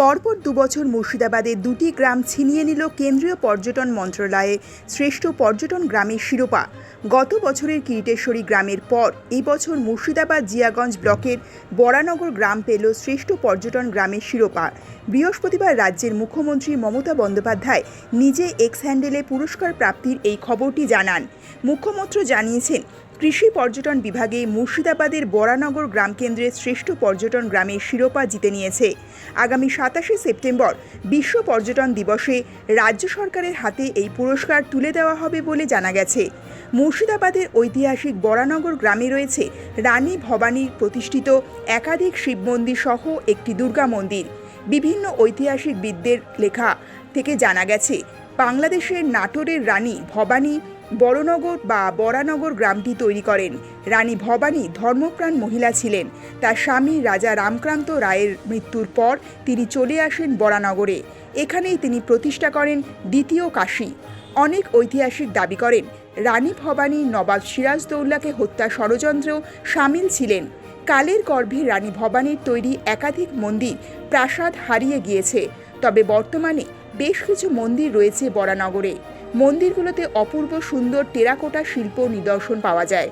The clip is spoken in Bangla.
পরপর দুবছর মুর্শিদাবাদে দুটি গ্রাম ছিনিয়ে নিল কেন্দ্রীয় পর্যটন মন্ত্রণালয়ে শ্রেষ্ঠ পর্যটন গ্রামের শিরোপা। গত বছরের কিরিটেশ্বরী গ্রামের পর এই বছর মুর্শিদাবাদ জিয়াগঞ্জ ব্লকের বরানগর গ্রাম পেল শ্রেষ্ঠ পর্যটন গ্রামের শিরোপা। বৃহস্পতিবার রাজ্যের মুখ্যমন্ত্রী মমতা বন্দ্যোপাধ্যায় নিজে এক্স হ্যান্ডেলে পুরস্কার প্রাপ্তির এই খবরটি জানান। মুখ্যমন্ত্রী জানিয়েছেন কৃষি পর্যটন বিভাগে মুর্শিদাবাদের বরানগর গ্রাম কেন্দ্রের শ্রেষ্ঠ পর্যটন গ্রামের শিরোপা জিতে নিয়েছে। আগামী সাতাশে সেপ্টেম্বর বিশ্ব পর্যটন দিবসে রাজ্য সরকারের হাতে এই পুরস্কার তুলে দেওয়া হবে বলে জানা গেছে। মুর্শিদাবাদের ঐতিহাসিক বরানগর গ্রামে রয়েছে রানী ভবানীর প্রতিষ্ঠিত একাধিক শিব মন্দির সহ একটি দুর্গা মন্দির। বিভিন্ন ঐতিহাসিক বিদদের লেখা থেকে জানা গেছে, বাংলাদেশের নাটোরের রানী ভবানী বড়নগর বা বরানগর গ্রামটি তৈরি করেন। রানী ভবানী ধর্মপ্রাণ মহিলা ছিলেন। তার স্বামী রাজা রামক্রান্ত রায়ের মৃত্যুর পর তিনি চলে আসেন বরানগরে। এখানেই তিনি প্রতিষ্ঠা করেন দ্বিতীয় কাশী। অনেক ঐতিহাসিক দাবি করেন, রানী ভবানী নবাব সিরাজদৌল্লাকে হত্যা ষড়যন্ত্রেও সামিল ছিলেন। কালের গর্ভে রানী ভবানীর তৈরি একাধিক মন্দির প্রাসাদ হারিয়ে গিয়েছে। তবে বর্তমানে বেশ কিছু মন্দির রয়েছে বরানগরে। মন্দিরগুলোতে অপূর্ব সুন্দর টেরাকোটা শিল্প নিদর্শন পাওয়া যায়।